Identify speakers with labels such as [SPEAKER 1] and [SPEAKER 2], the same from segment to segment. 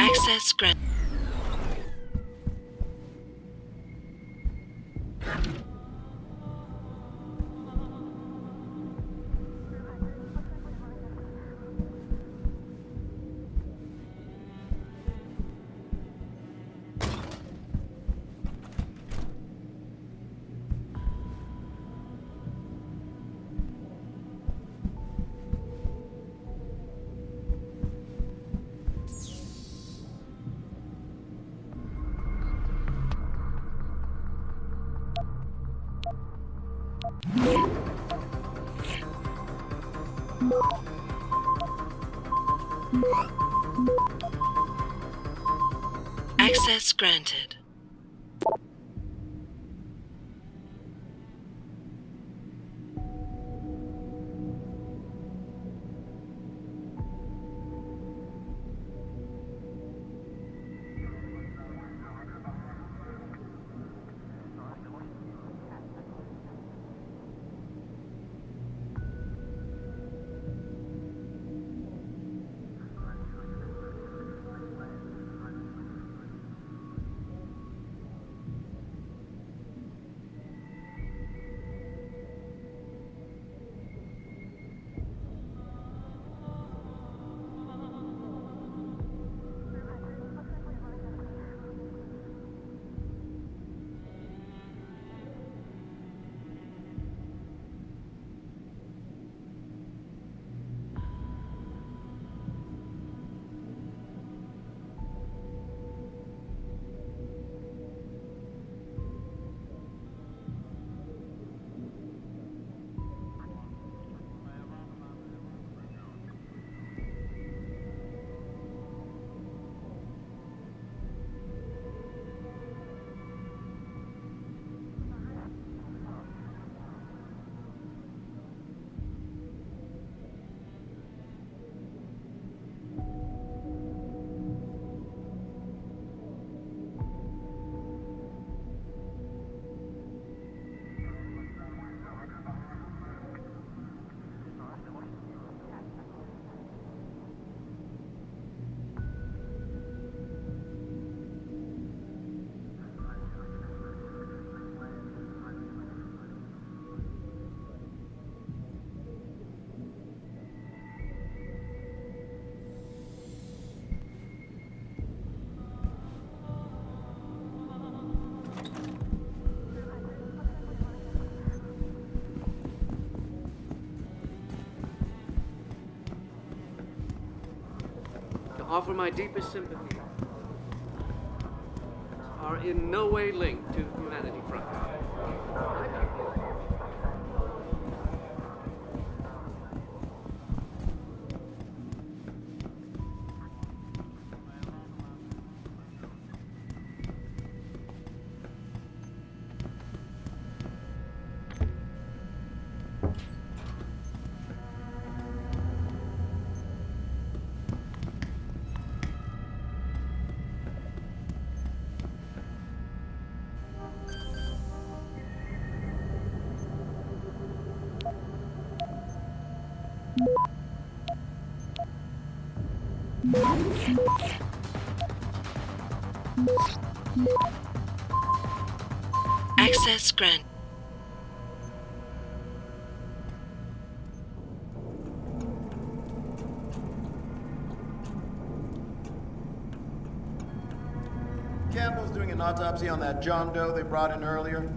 [SPEAKER 1] Access granted. Access granted.
[SPEAKER 2] Offer my deepest sympathy are in no way linked to Humanity Front.
[SPEAKER 1] Access grant.
[SPEAKER 3] Campbell's doing an autopsy on that John Doe they brought in earlier.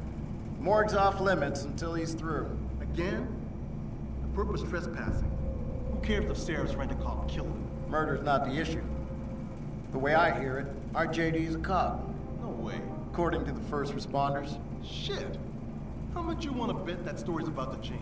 [SPEAKER 3] Morgue's off limits until he's through.
[SPEAKER 4] Again? The perp was trespassing. Who cares if Sarah's rent a cop killed him?
[SPEAKER 3] Murder's not the issue. The way I hear it, our JD is a cop,
[SPEAKER 4] No way.
[SPEAKER 3] according to the first responders.
[SPEAKER 4] Shit. How much you want to bet that story's about to change?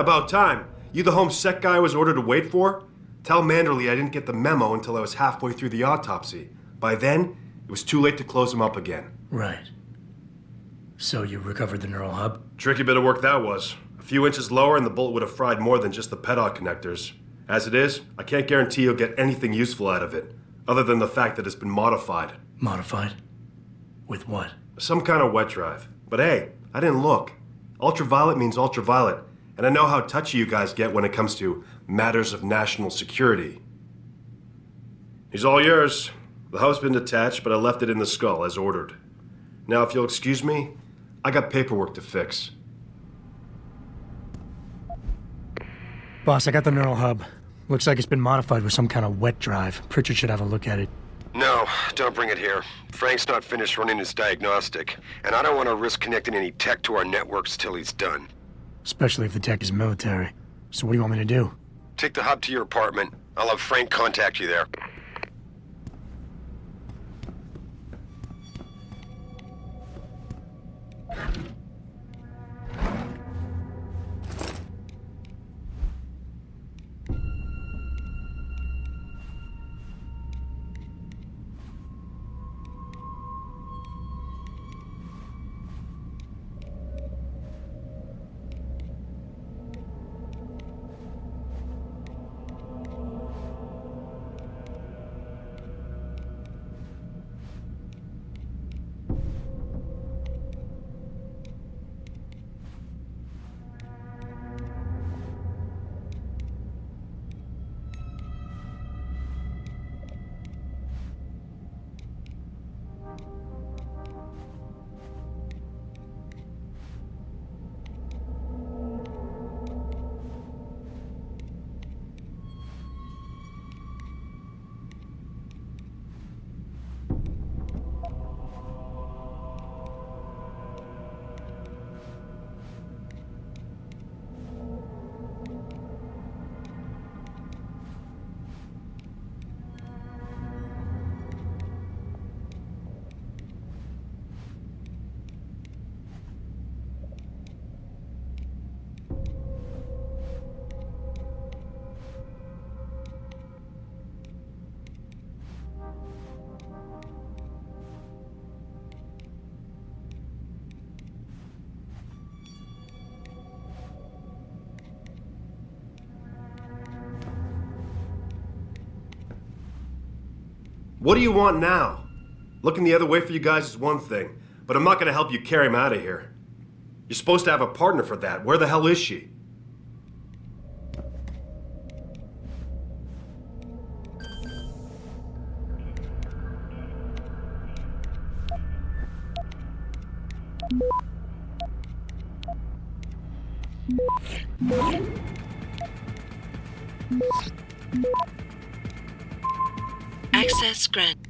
[SPEAKER 5] About time. You the home sec guy I was ordered to wait for? Tell Manderley I didn't get the memo until I was halfway through the autopsy. By then, it was too late to close him up again.
[SPEAKER 6] Right. So you recovered the neural hub?
[SPEAKER 5] Tricky bit of work that was. A few inches lower, and the bullet would have fried more than just the pedal connectors. As it is, I can't guarantee you'll get anything useful out of it, other than the fact that it's been modified.
[SPEAKER 6] Modified? With what?
[SPEAKER 5] Some kind of wet drive. But hey, I didn't look. Ultraviolet means ultraviolet, and I know how touchy you guys get when it comes to matters of national security. He's all yours. The hub's been detached, but I left it in the skull as ordered. Now, if you'll excuse me, I got paperwork to fix.
[SPEAKER 6] Boss, I got the neural hub. Looks like it's been modified with some kind of wet drive. Pritchard should have a look at it.
[SPEAKER 7] No, don't bring it here. Frank's not finished running his diagnostic, and I don't want to risk connecting any tech to our networks till he's done.
[SPEAKER 6] Especially if the tech is military. So what do you want me to do?
[SPEAKER 7] Take the hub to your apartment. I'll have Frank contact you there.
[SPEAKER 5] What do you want now? Looking the other way for you guys is one thing, but I'm not gonna help you carry him out of here. You're supposed to have a partner for that. Where the hell is she?
[SPEAKER 1] Access granted.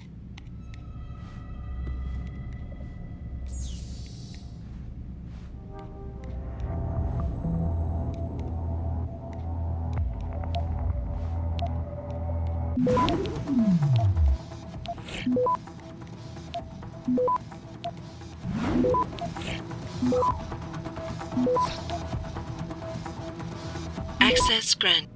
[SPEAKER 1] Access granted.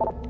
[SPEAKER 1] you.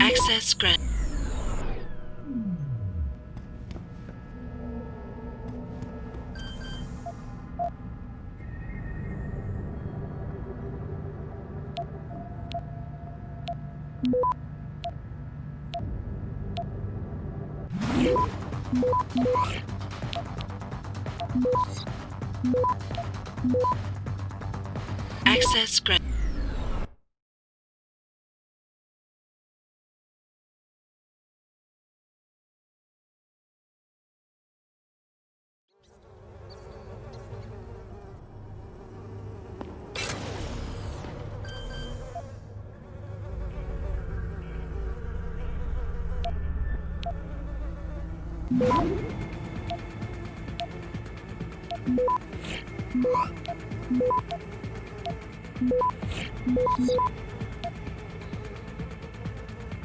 [SPEAKER 1] Access grant. You. Access grant.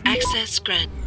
[SPEAKER 1] Access grant.